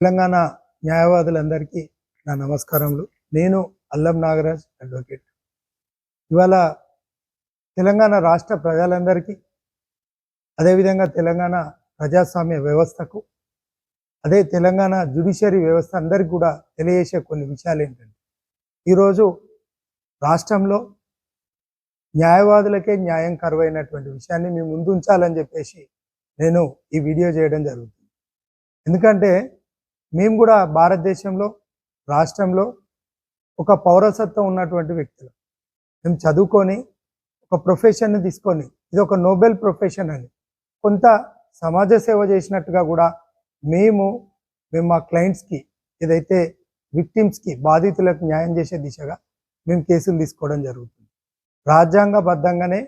తెలంగాణ న్యాయవాదులందరికీ నా నమస్కారములు. నేను అల్లం నాగరాజ్ అడ్వకేట్. ఇవాళ తెలంగాణ రాష్ట్ర ప్రజలందరికీ అదేవిధంగా తెలంగాణ ప్రజాస్వామ్య వ్యవస్థకు అదే తెలంగాణ జ్యుడిషియరీ వ్యవస్థ అందరికీ కూడా తెలియజేసే కొన్ని విషయాలు ఏంటంటే ఈరోజు రాష్ట్రంలో న్యాయవాదులకే న్యాయం కరువైనటువంటి విషయాన్ని మీ ముందు ఉంచాలని చెప్పేసి నేను ఈ వీడియో చేయడం జరుగుతుంది. ఎందుకంటే మేము కూడా భారతదేశంలో రాష్ట్రంలో ఒక పౌరసత్వం ఉన్నటువంటి వ్యక్తులు. మేము చదువుకొని ఒక ప్రొఫెషన్ని తీసుకొని ఇది ఒక నోబెల్ ప్రొఫెషన్ అని కొంత సమాజ సేవ చేసినట్టుగా కూడా మేము మేము మా క్లయింట్స్కి ఏదైతే విక్టిమ్స్కి బాధితులకు న్యాయం చేసే దిశగా మేము కేసులు తీసుకోవడం జరుగుతుంది. రాజ్యాంగబద్ధంగానే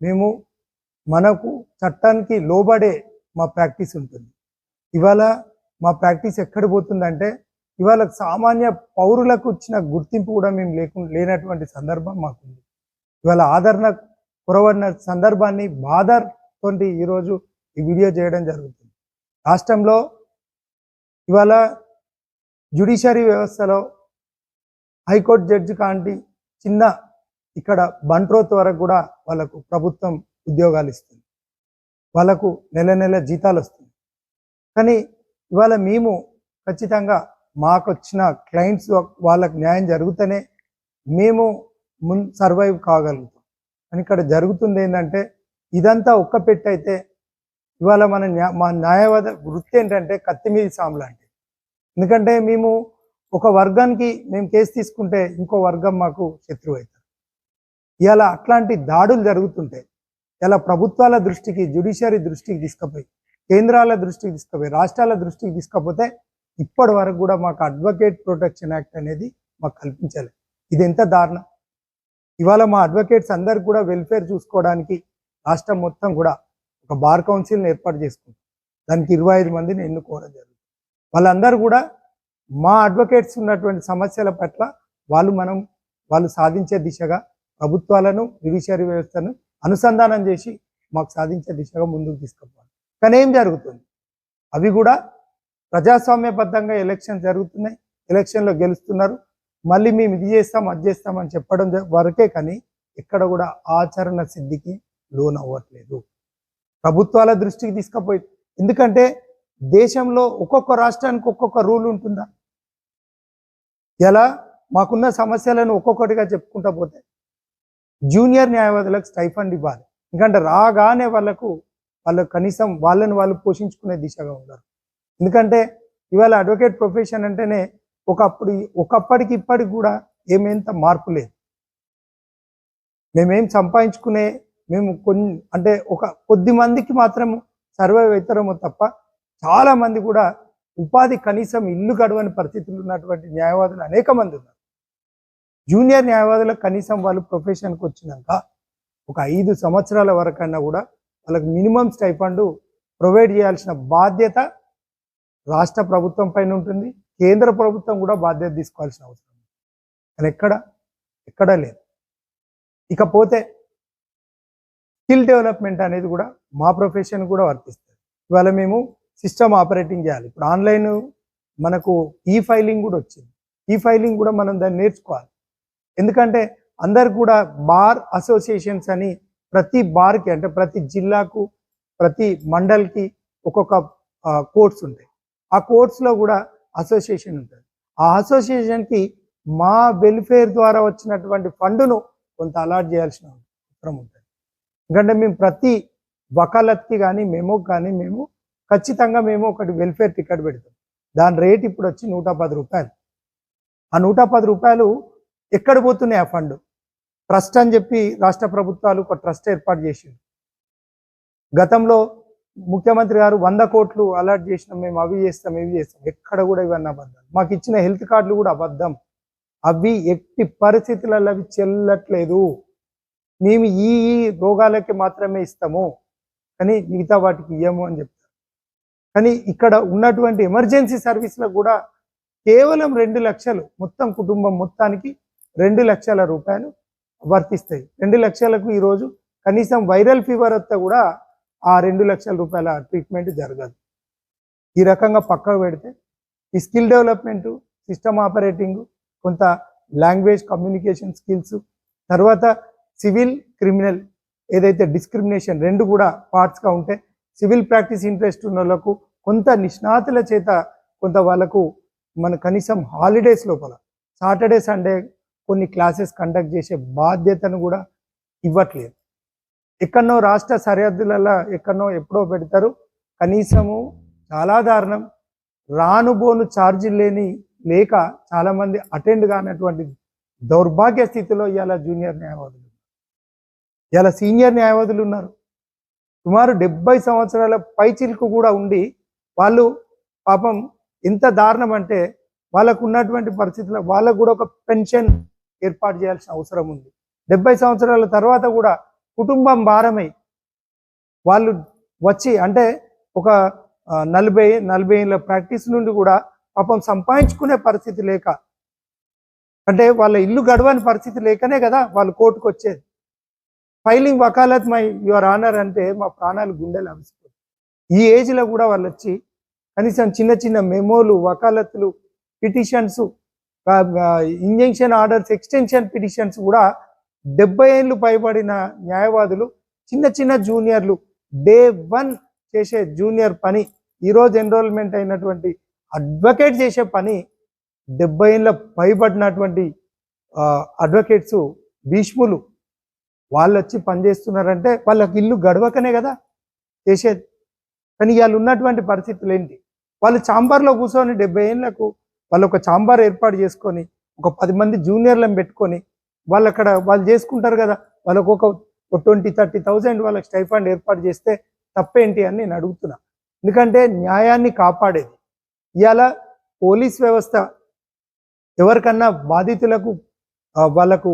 మేము మనకు చట్టానికి లోబడే మా ప్రాక్టీస్ ఉంటుంది. ఇవాళ మా ప్రాక్టీస్ ఎక్కడ పోతుందంటే ఇవాళ సామాన్య పౌరులకు వచ్చిన గుర్తింపు కూడా మేము లేకుండా లేనటువంటి సందర్భం మాకుంది. ఇవాళ ఆదరణ కురవడిన సందర్భాన్ని బాధతో ఈరోజు ఈ వీడియో చేయడం జరుగుతుంది. రాష్ట్రంలో ఇవాళ జ్యుడిషియరీ వ్యవస్థలో హైకోర్టు జడ్జి కాంటి చిన్న ఇక్కడ బంట్రోత్ వరకు కూడా వాళ్ళకు ప్రభుత్వం ఉద్యోగాలు ఇస్తుంది. వాళ్ళకు నెల నెల జీతాలు వస్తుంది కానీ ఇవాళ మేము ఖచ్చితంగా మాకు వచ్చిన క్లయింట్స్ వాళ్ళకి న్యాయం జరుగుతూనే మేము మున్ సర్వైవ్ కాగలుగుతాం. కానీ ఇక్కడ జరుగుతుంది ఏంటంటే ఇదంతా ఒక్క పెట్టి అయితే ఇవాళ మన న్యా మా న్యాయవాద వృత్తి ఏంటంటే కత్తి మీద ఎందుకంటే మేము ఒక వర్గానికి మేము కేసు తీసుకుంటే ఇంకో వర్గం మాకు శత్రువు అవుతారు ఇలా అట్లాంటి దాడులు జరుగుతుంటాయి ఇలా ప్రభుత్వాల దృష్టికి జ్యుడిషియరీ దృష్టికి తీసుకుపోయి కేంద్రాల దృష్టికి తీసుకుపోయి రాష్ట్రాల దృష్టికి తీసుకపోతే ఇప్పటి వరకు కూడా మాకు అడ్వకేట్ ప్రొటెక్షన్ యాక్ట్ అనేది మాకు కల్పించాలి ఇది ఎంత దారుణం. ఇవాళ మా అడ్వకేట్స్ అందరు కూడా వెల్ఫేర్ చూసుకోవడానికి రాష్ట్రం మొత్తం కూడా ఒక బార్ కౌన్సిల్ని ఏర్పాటు చేసుకుంటాం దానికి ఇరవై ఐదు మందిని ఎన్నుకోవడం జరుగుతుంది వాళ్ళందరూ కూడా మా అడ్వకేట్స్ ఉన్నటువంటి సమస్యల పట్ల వాళ్ళు మనం వాళ్ళు సాధించే దిశగా ప్రభుత్వాలను జ్యుడిషియరీ వ్యవస్థను అనుసంధానం చేసి మాకు సాధించే దిశగా ముందుకు తీసుకుపోవాలి. కానీ ఏం జరుగుతుంది? అవి కూడా ప్రజాస్వామ్యబద్ధంగా ఎలక్షన్ జరుగుతున్నాయి. ఎలక్షన్లో గెలుస్తున్నారు. మళ్ళీ మేము ఇది చేస్తాం అది చేస్తాం అని చెప్పడం వరకే కానీ ఎక్కడ కూడా ఆచరణ సిద్ధికి లోన్ అవ్వట్లేదు ప్రభుత్వాల దృష్టికి తీసుకుపోయి ఎందుకంటే దేశంలో ఒక్కొక్క రాష్ట్రానికి ఒక్కొక్క రూల్ ఉంటుందా? ఎలా? మాకున్న సమస్యలను ఒక్కొక్కటిగా చెప్పుకుంటా పోతే. జూనియర్ న్యాయవాదులకు స్టైఫండ్ ఇవ్వాలి. ఎందుకంటే రాగానే వాళ్ళకు వాళ్ళు కనీసం వాళ్ళని వాళ్ళు పోషించుకునే దిశగా ఉన్నారు. ఎందుకంటే ఇవాళ అడ్వకేట్ ప్రొఫెషన్ అంటేనే ఒకప్పుడు ఒకప్పటికి ఇప్పటికి కూడా ఏమేంత మార్పు లేదు. మేమేం సంపాదించుకునే మేము కొన్ని అంటే ఒక కొద్ది మందికి మాత్రం సర్వైవ్ అవుతారేమో తప్ప చాలామంది కూడా ఉపాధి కనీసం ఇల్లు గడవని పరిస్థితులు ఉన్నటువంటి న్యాయవాదులు అనేక మంది ఉన్నారు. జూనియర్ న్యాయవాదులకు కనీసం వాళ్ళు ప్రొఫెషన్కి వచ్చినాక ఒక ఐదు సంవత్సరాల వరకైనా కూడా వాళ్ళకి మినిమం స్టైఫండ్ ప్రొవైడ్ చేయాల్సిన బాధ్యత రాష్ట్ర ప్రభుత్వం పైన ఉంటుంది. కేంద్ర ప్రభుత్వం కూడా బాధ్యత తీసుకోవాల్సిన అవసరం ఉంది. కానీ ఎక్కడ? ఎక్కడా లేదు. ఇకపోతే స్కిల్ డెవలప్మెంట్ అనేది కూడా మా ప్రొఫెషన్ కూడా వర్తిస్తుంది. ఇవాళ మేము సిస్టమ్ ఆపరేటింగ్ చేయాలి. ఇప్పుడు ఆన్లైన్ మనకు ఈ ఫైలింగ్ కూడా వచ్చింది. ఈ ఫైలింగ్ కూడా మనం దాన్ని నేర్చుకోవాలి. ఎందుకంటే అందరు కూడా బార్ అసోసియేషన్స్ అని ప్రతి బార్కి అంటే ప్రతి జిల్లాకు ప్రతి మండల్కి ఒక్కొక్క కోర్ట్స్ ఉంటాయి. ఆ కోర్ట్స్లో కూడా అసోసియేషన్ ఉంటుంది. ఆ అసోసియేషన్కి మా వెల్ఫేర్ ద్వారా వచ్చినటువంటి ఫండ్ను కొంత అలాట్ చేయాల్సిన అవసరం ఉంటుంది. ఎందుకంటే మేము ప్రతి వకాలత్కి కానీ మేము కానీ మేము ఖచ్చితంగా మేము ఒకటి వెల్ఫేర్ టికెట్ పెడతాం. దాని రేట్ ఇప్పుడు వచ్చి నూట పది రూపాయలు. ఆ నూట పది రూపాయలు ఎక్కడ పోతున్నాయి ఆ ఫండ్? ట్రస్ట్ అని చెప్పి రాష్ట్ర ప్రభుత్వాలు ఒక ట్రస్ట్ ఏర్పాటు చేసింది గతంలో ముఖ్యమంత్రి గారు వంద కోట్లు అలాట్ చేసినాం మేము అవి చేస్తాం ఇవి చేస్తాం. ఎక్కడ కూడా ఇవన్నీ అబద్ధాలు. మాకు ఇచ్చిన హెల్త్ కార్డులు కూడా అబద్ధం. అవి ఎట్టి పరిస్థితులలో అవి చెల్లట్లేదు. మేము ఈ ఈ రోగాలకి మాత్రమే ఇస్తాము. కానీ మిగతా వాటికి ఇయ్యము అని చెప్తారు. కానీ ఇక్కడ ఉన్నటువంటి ఎమర్జెన్సీ సర్వీస్లకు కూడా కేవలం రెండు లక్షలు మొత్తం కుటుంబం మొత్తానికి రెండు లక్షల రూపాయలు వర్తిస్తాయి. రెండు లక్షలకు ఈరోజు కనీసం వైరల్ ఫీవర్ వస్తే కూడా ఆ రెండు లక్షల రూపాయల ట్రీట్మెంట్ జరగదు. ఈ రకంగా పక్కకు పెడితే ఈ స్కిల్ డెవలప్మెంట్ సిస్టమ్ ఆపరేటింగ్ కొంత లాంగ్వేజ్ కమ్యూనికేషన్ స్కిల్స్ తర్వాత సివిల్ క్రిమినల్ ఏదైతే డిస్క్రిమినేషన్ రెండు కూడా పార్ట్స్గా ఉంటే సివిల్ ప్రాక్టీస్ ఇంట్రెస్ట్ ఉన్న వాళ్ళకు కొంత నిష్ణాతుల చేత కొంత వాళ్ళకు మన కనీసం హాలిడేస్ లోపల సాటర్డే సండే కొన్ని క్లాసెస్ కండక్ట్ చేసే బాధ్యతను కూడా ఇవ్వట్లేదు. ఎక్కడో రాష్ట్ర సరిహద్దులలో ఎక్కడనో ఎప్పుడో పెడతారు. కనీసము చాలా దారుణం. రానుబోను ఛార్జీలు లేని లేక చాలామంది అటెండ్ కానటువంటి దౌర్భాగ్య స్థితిలో ఇవాళ జూనియర్ న్యాయవాదులు ఇవాళ సీనియర్ న్యాయవాదులు ఉన్నారు. సుమారు డెబ్బై సంవత్సరాల పైచిల్కు కూడా ఉండి వాళ్ళు పాపం ఎంత దారుణం అంటే వాళ్ళకు ఉన్నటువంటి పరిస్థితుల్లో వాళ్ళకు కూడా ఒక పెన్షన్ ఏర్పాటు చేయాల్సిన అవసరం ఉంది. డెబ్బై సంవత్సరాల తర్వాత కూడా కుటుంబం భారమై వాళ్ళు వచ్చి అంటే ఒక నలభై నలభై ఏళ్ళ ప్రాక్టీస్ నుండి కూడా పాపం సంపాదించుకునే పరిస్థితి లేక అంటే వాళ్ళ ఇల్లు గడవని పరిస్థితి లేకనే కదా వాళ్ళు కోర్టుకు వచ్చేది. Filing vakalat my your honour అంటే మా ప్రాణాలు గుండెలు అవిసిపోయి ఈ ఏజ్లో కూడా వాళ్ళు వచ్చి కనీసం చిన్న చిన్న మెమోలు వకాలత్తులు petitions injunction orders extension petitions కూడా డెబ్బై ఏళ్ళు పైబడిన న్యాయవాదులు చిన్న చిన్న జూనియర్లు డే వన్ చేసే జూనియర్ పని ఈరోజు ఎన్రోల్మెంట్ అయినటువంటి అడ్వకేట్ చేసే పని డెబ్బై ఏళ్ళ పైబడినటువంటి అడ్వకేట్స్ భీష్ములు వాళ్ళు వచ్చి పనిచేస్తున్నారంటే వాళ్ళకి ఇల్లు గడవకనే కదా? చేసేది కానీ వాళ్ళు ఉన్నటువంటి పరిస్థితులు ఏంటి వాళ్ళు చాంబర్లో కూర్చొని డెబ్బై ఏళ్ళకు వాళ్ళు ఒక చాంబార్ ఏర్పాటు చేసుకొని ఒక పది మంది జూనియర్లను పెట్టుకొని వాళ్ళు అక్కడ వాళ్ళు చేసుకుంటారు కదా వాళ్ళకు ఒక ట్వంటీ థర్టీ థౌజండ్ వాళ్ళకి స్టైఫండ్ ఏర్పాటు చేస్తే తప్పేంటి అని నేను అడుగుతున్నా. ఎందుకంటే న్యాయాన్ని కాపాడేది. ఇవాళ పోలీస్ వ్యవస్థ ఎవరికన్నా బాధితులకు వాళ్ళకు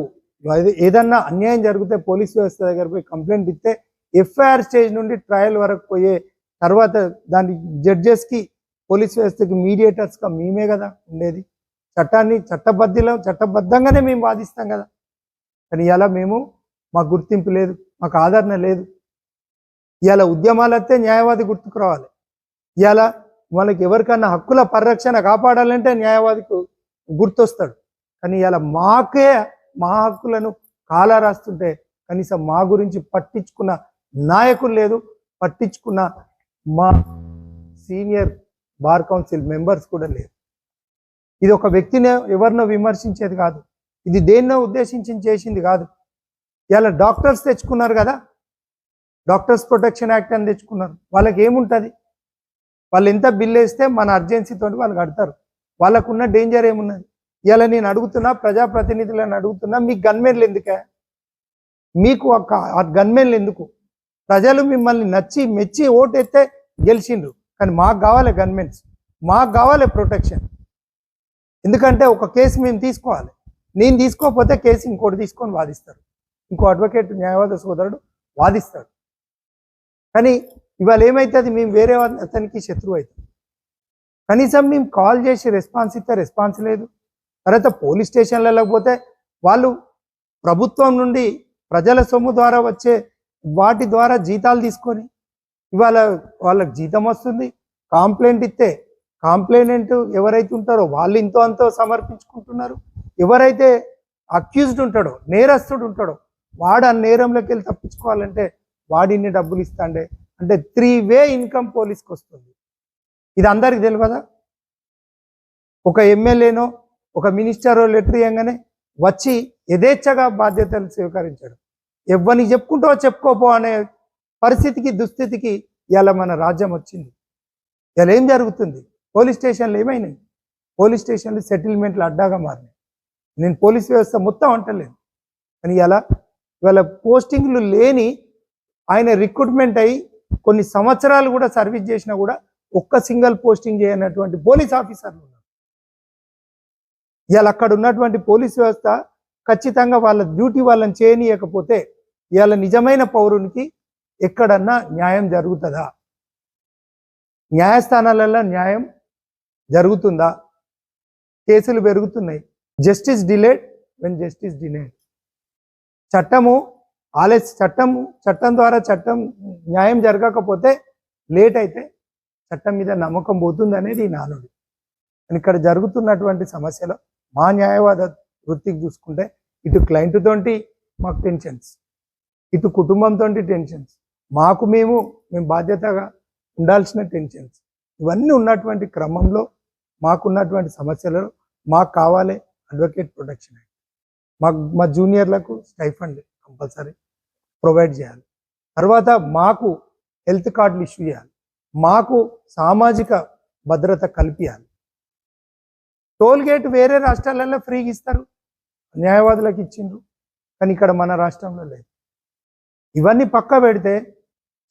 ఏదన్నా అన్యాయం జరిగితే పోలీస్ వ్యవస్థ దగ్గర పోయి కంప్లైంట్ ఇస్తే ఎఫ్ఐఆర్ స్టేజ్ నుండి ట్రయల్ వరకు పోయే తర్వాత దాని జడ్జెస్కి పోలీస్ వ్యవస్థకి మీడియేటర్స్గా మేమే కదా ఉండేది. చట్టాన్ని చట్టబద్ధిలో చట్టబద్ధంగానే మేము వాదిస్తాం కదా. కానీ ఇలా మేము మాకు గుర్తింపు లేదు మాకు ఆదరణ లేదు. ఇలా ఉద్యమాలు వస్తే న్యాయవాది గుర్తుకు రావాలి. ఇలా వాళ్ళకి ఎవరికన్నా హక్కుల పరిరక్షణ కాపాడాలంటే న్యాయవాదికి గుర్తొస్తాడు. కానీ ఇలా మాకే మా హక్కులను కాలా రాస్తుంటే కనీసం మా గురించి పట్టించుకున్న నాయకులు లేదు పట్టించుకున్న మా సీనియర్ బార్ కౌన్సిల్ మెంబర్స్ కూడా లేరు. ఇది ఒక వ్యక్తిని ఎవరినో విమర్శించేది కాదు. ఇది దేన్నో ఉద్దేశించి చేసింది కాదు. ఇలా డాక్టర్స్ తెచ్చుకున్నారు కదా. డాక్టర్స్ ప్రొటెక్షన్ యాక్ట్ అని తెచ్చుకున్నారు. వాళ్ళకి ఏముంటుంది? వాళ్ళు ఎంత బిల్లు వేస్తే మన అర్జెన్సీతో వాళ్ళు కడతారు. వాళ్ళకున్న డేంజర్ ఏమున్నది? ఇలా నేను అడుగుతున్నా ప్రజాప్రతినిధులను అడుగుతున్నా మీకు గన్మెన్లు ఎందుకే? మీకు ఒక ఆ గన్మెన్లు ఎందుకు? ప్రజలు మిమ్మల్ని నచ్చి మెచ్చి ఓటెత్తే గెలిచిండ్రు. కానీ మాకు కావాలి గన్మెన్స్ మాకు కావాలి ప్రొటెక్షన్ ఎందుకంటే ఒక కేసు మేము తీసుకోవాలి. నేను తీసుకోకపోతే కేసు ఇంకోటి తీసుకొని వాదిస్తారు. ఇంకో అడ్వకేట్ న్యాయవాద సోదరుడు వాదిస్తాడు. కానీ ఇవాళ ఏమవుతుంది మేము వేరే అతనికి శత్రువు అవుతాం కనీసం మేము కాల్ చేసి రెస్పాన్స్ ఇస్తే రెస్పాన్స్ లేదు. తర్వాత పోలీస్ స్టేషన్లలో పోతే వాళ్ళు ప్రభుత్వం నుండి ప్రజల సొమ్ము ద్వారా వచ్చే వాటి ద్వారా జీతాలు తీసుకొని ఇవాళ వాళ్ళకి జీతం వస్తుంది కాంప్లైంట్ ఇస్తే కాంప్లైనెంట్ ఎవరైతే ఉంటారో వాళ్ళు ఇంతో అంతో సమర్పించుకుంటున్నారు. ఎవరైతే అక్యూజ్డ్ ఉంటాడో నేరస్తుడు ఉంటాడో వాడు ఆ నేరంలోకి వెళ్ళి తప్పించుకోవాలంటే వాడిని డబ్బులు ఇస్తాండే. అంటే త్రీ వే ఇన్కమ్ పోలీస్కి వస్తుంది. ఇది అందరికి తెలియదా? ఒక ఎమ్మెల్యేనో ఒక మినిస్టరో లెటర్ ఇవ్వగానే వచ్చి యథేచ్ఛగా బాధ్యతలు స్వీకరించాడు. ఎవరిని చెప్పుకుంటావో చెప్పుకోపో అనే పరిస్థితికి దుస్థితికి ఇలా మన రాజ్యం వచ్చింది. ఇలా ఏం జరుగుతుంది? పోలీస్ స్టేషన్లు ఏమైనాయి? పోలీస్ స్టేషన్లు సెటిల్మెంట్లు అడ్డాగా మారినాయి. నేను పోలీస్ వ్యవస్థ మొత్తం అంటలేదు. కానీ ఇలా ఇవాళ పోస్టింగ్లు లేని ఆయన రిక్రూట్మెంట్ అయ్యి కొన్ని సంవత్సరాలు కూడా సర్వీస్ చేసినా కూడా ఒక్క సింగిల్ పోస్టింగ్ చేయనటువంటి పోలీస్ ఆఫీసర్లు ఉన్నారు. ఇవాళ అక్కడ ఉన్నటువంటి పోలీస్ వ్యవస్థ ఖచ్చితంగా వాళ్ళ డ్యూటీ వాళ్ళని చేయనీయకపోతే ఇవాళ నిజమైన పౌరునికి ఎక్కడన్నా న్యాయం జరుగుతుందా? న్యాయస్థానాలలో న్యాయం జరుగుతుందా? కేసులు పెరుగుతున్నాయి. Justice delayed when justice delayed చట్టము ఆలస్య చట్టము చట్టం ద్వారా చట్టం న్యాయం జరగకపోతే లేట్ అయితే చట్టం మీద నమ్మకం పోతుంది అనేది నానుడి ఇక్కడ జరుగుతున్నటువంటి సమస్యలో మా న్యాయవాద వృత్తికి చూసుకుంటే ఇటు క్లయింట్ తోటి మాకు టెన్షన్స్ ఇటు కుటుంబంతో టెన్షన్స్ మాకు మేము మేము బాధ్యతగా ఉండాల్సిన టెన్షన్స్. ఇవన్నీ ఉన్నటువంటి క్రమంలో మాకున్నటువంటి సమస్యలలో మాకు కావాలి అడ్వకేట్ ప్రొటెక్షన్ యాక్ట్. మాకు మా జూనియర్లకు స్టైఫండ్ కంపల్సరీ ప్రొవైడ్ చేయాలి. తర్వాత మాకు హెల్త్ కార్డులు ఇష్యూ చేయాలి. మాకు సామాజిక భద్రత కల్పించాలి టోల్ గేట్ వేరే రాష్ట్రాలలో ఫ్రీగా ఇస్తారు. న్యాయవాదులకు ఇచ్చిండ్రు. కానీ ఇక్కడ మన రాష్ట్రంలో లేదు. ఇవన్నీ పక్క పెడితే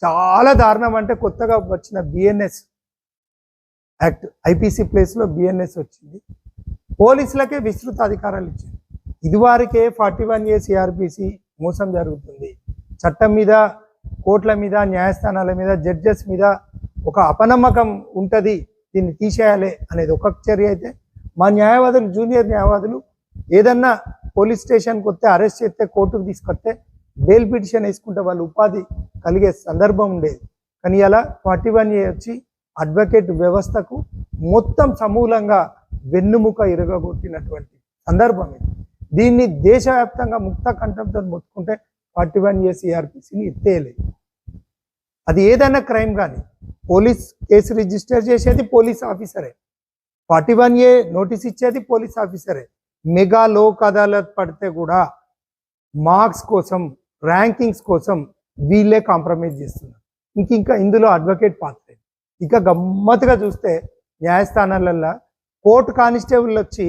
చాలా దారుణం అంటే కొత్తగా వచ్చిన బిఎన్ఎస్ యాక్ట్ ఐపీసీ ప్లేస్లో బిఎన్ఎస్ వచ్చింది. పోలీసులకే విస్తృత అధికారాలు ఇచ్చింది ఇదివరకే ఫార్టీ వన్ ఏ సిఆర్పిసి మోసం జరుగుతుంది. చట్టం మీద కోర్టుల మీద న్యాయస్థానాల మీద జడ్జెస్ మీద ఒక అపనమ్మకం ఉంటుంది. దీన్ని తీసేయాలి అనేది ఒక చర్య అయితే మా న్యాయవాదులు జూనియర్ న్యాయవాదులు ఏదన్నా పోలీస్ స్టేషన్కి వస్తే అరెస్ట్ చేస్తే కోర్టుకు తీసుకొస్తే బెయిల్ పిటిషన్ వేసుకుంటే వాళ్ళు ఉపాధి కలిగే సందర్భం ఉండేది. కానీ అలా ఫార్టీ వన్ ఏ వచ్చి అడ్వకేట్ వ్యవస్థకు మొత్తం సమూలంగా వెన్నుముక ఇరగగొట్టినటువంటి సందర్భం ఇది. దీన్ని దేశవ్యాప్తంగా ముక్త కంఠంతో మొత్తుకుంటే ఫార్టీ వన్ ఏ సిఆర్పిసిని ఎత్తేయలేదు. అది ఏదైనా క్రైమ్ కానీ పోలీస్ కేసు రిజిస్టర్ చేసేది పోలీస్ ఆఫీసరే. ఫార్టీ వన్ ఏ నోటీస్ ఇచ్చేది పోలీస్ ఆఫీసరే. మెగా లోక్ అదాలత్ పడితే కూడా మార్క్స్ కోసం ర్యాంకింగ్స్ కోసం వీళ్ళే కాంప్రమైజ్ చేస్తున్నారు. ఇంక ఇంకా ఇందులో అడ్వకేట్ పాత్ర. ఇక గమ్మత్తుగా చూస్తే న్యాయస్థానాలల్లో కోర్టు కానిస్టేబుల్ వచ్చి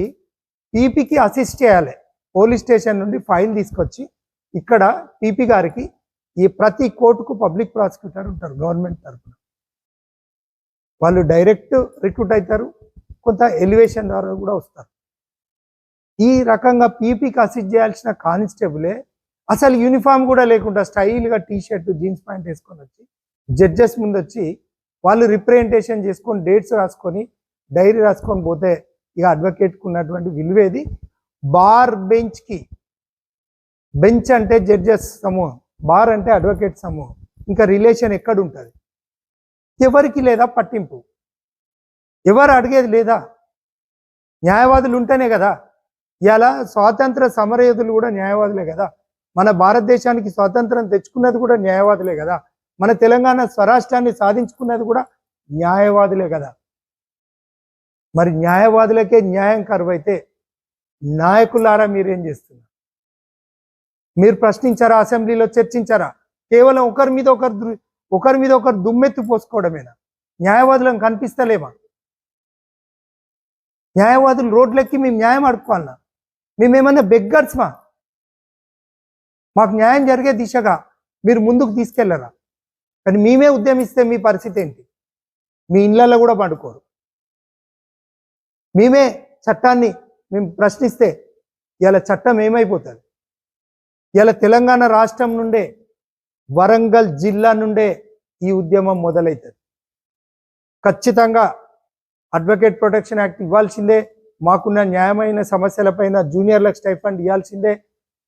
పీపీకి అసిస్ట్ చేయాలి. పోలీస్ స్టేషన్ నుండి ఫైల్ తీసుకొచ్చి ఇక్కడ పీపీ గారికి ఈ ప్రతి కోర్టుకు పబ్లిక్ ప్రాసిక్యూటర్ ఉంటారు గవర్నమెంట్ తరఫున వాళ్ళు డైరెక్ట్ రిక్రూట్ అవుతారు కొంత ఎలివేషన్ ద్వారా కూడా వస్తారు. ఈ రకంగా పీపీకి అసిస్ట్ చేయాల్సిన కానిస్టేబులే అసలు యూనిఫామ్ కూడా లేకుండా స్టైల్గా టీ షర్ట్ జీన్స్ ప్యాంట్ వేసుకొని వచ్చి జడ్జెస్ ముందు వచ్చి వాళ్ళు రిప్రజెంటేషన్ చేసుకొని డేట్స్ రాసుకొని డైరీ రాసుకొని పోతే ఇక అడ్వకేట్కి ఉన్నటువంటి విలువేది బార్ బెంచ్కి బెంచ్ అంటే జడ్జెస్ సమూహం. బార్ అంటే అడ్వకేట్ సమూహం. ఇంకా రిలేషన్ ఎక్కడ ఉంటుంది? ఎవరికి లేదా పట్టింపు? ఎవరు అడిగేది లేదా? న్యాయవాదులు ఉంటేనే కదా. ఇలా స్వాతంత్ర సమరయోధులు కూడా న్యాయవాదులే కదా. మన భారతదేశానికి స్వాతంత్రం తెచ్చుకున్నది కూడా న్యాయవాదులే కదా. మన తెలంగాణ స్వరాష్ట్రాన్ని సాధించుకున్నది కూడా న్యాయవాదులే కదా. మరి న్యాయవాదులకే న్యాయం కరువైతే నాయకులారా మీరేం చేస్తున్నారు? మీరు ప్రశ్నించారా? అసెంబ్లీలో చర్చించారా? కేవలం ఒకరి మీద ఒకరు ఒకరి మీద ఒకరు దుమ్మెత్తి పోసుకోవడమేనా? న్యాయవాదులను కనిపిస్తలేమా? న్యాయవాదులు రోడ్లెక్కి మేము న్యాయం అడుక్కోవాలన్నా మేమేమన్నా బెగ్గర్స్ మా మాకు న్యాయం జరిగే దిశగా మీరు ముందుకు తీసుకెళ్ళరా? కానీ మేమే ఉద్యమిస్తే మీ పరిస్థితి ఏంటి? మీ ఇళ్ళల్లో కూడా పండుకోరు. మేమే చట్టాన్ని మేము ప్రశ్నిస్తే ఇలా చట్టం ఏమైపోతుంది? ఇలా తెలంగాణ రాష్ట్రం నుండే వరంగల్ జిల్లా నుండే ఈ ఉద్యమం మొదలవుతుంది ఖచ్చితంగా అడ్వకేట్ ప్రొటెక్షన్ యాక్ట్ ఇవ్వాల్సిందే మాకున్న న్యాయమైన సమస్యలపైన జూనియర్లకు స్టైఫండ్ ఇవ్వాల్సిందే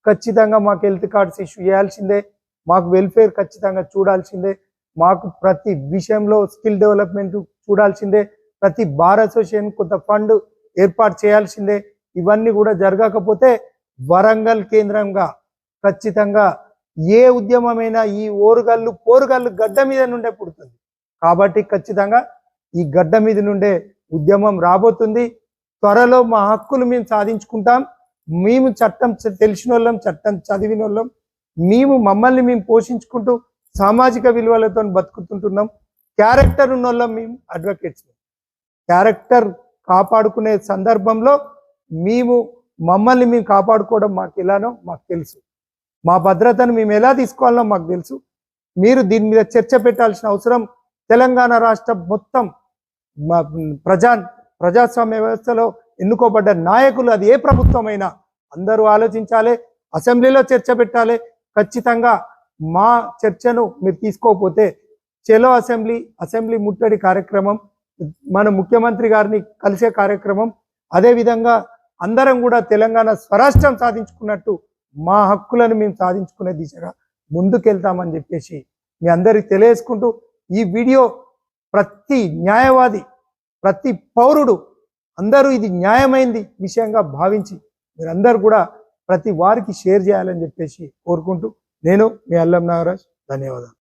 ఖచ్చితంగా మాకు హెల్త్ కార్డ్స్ ఇష్యూ చేయాల్సిందే. మాకు వెల్ఫేర్ ఖచ్చితంగా చూడాల్సిందే. మాకు ప్రతి విషయంలో స్కిల్ డెవలప్మెంట్ చూడాల్సిందే. ప్రతి బార్ అసోసియేషన్ కొంత ఫండ్ ఏర్పాటు చేయాల్సిందే. ఇవన్నీ కూడా జరగకపోతే వరంగల్ కేంద్రంగా ఖచ్చితంగా ఏ ఉద్యమమైనా ఈ ఓరుగల్లు పోరుగల్లు గడ్డ మీద నుండే పుడుతుంది. కాబట్టి ఖచ్చితంగా ఈ గడ్డ మీద నుండే ఉద్యమం రాబోతుంది. త్వరలో మా హక్కులు మేము సాధించుకుంటాం. మేము చట్టం తెలిసిన వాళ్ళం చట్టం చదివిన వాళ్ళం మేము మమ్మల్ని మేము పోషించుకుంటూ సామాజిక విలువలతో బతుకుతుంటున్నాం. క్యారెక్టర్ ఉన్న వాళ్ళం మేము. అడ్వకేట్స్ క్యారెక్టర్ కాపాడుకునే సందర్భంలో మేము మమ్మల్ని మేము కాపాడుకోవడం మాకు ఎలానో మాకు తెలుసు. మా భద్రతను మేము ఎలా తీసుకోవాలో మాకు తెలుసు. మీరు దీని మీద చర్చ పెట్టాల్సిన అవసరం తెలంగాణ రాష్ట్రం మొత్తం మా ప్రజా ప్రజాస్వామ్య వ్యవస్థలో ఎన్నుకోబడ్డ నాయకులు అది ఏ ప్రభుత్వమైనా అందరూ ఆలోచించాలి అసెంబ్లీలో చర్చ పెట్టాలి. ఖచ్చితంగా మా చర్చను మీరు తీసుకోకపోతే చెలో అసెంబ్లీ అసెంబ్లీ ముట్టడి కార్యక్రమం మన ముఖ్యమంత్రి గారిని కలిసే కార్యక్రమం అదేవిధంగా అందరం కూడా తెలంగాణ స్వరాష్ట్రం సాధించుకున్నట్టు మా హక్కులను మేము సాధించుకునే దిశగా ముందుకెళ్తామని చెప్పేసి మీ అందరికి తెలియజేసుకుంటూ ఈ వీడియో ప్రతి న్యాయవాది ప్రతి పౌరుడు అందరూ ఇది న్యాయమైంది విషయంగా భావించి మీరందరూ కూడా ప్రతి వారికి షేర్ చేయాలని చెప్పేసి కోరుకుంటూ నేను మీ అల్లం నాగరాజ్. ధన్యవాదాలు.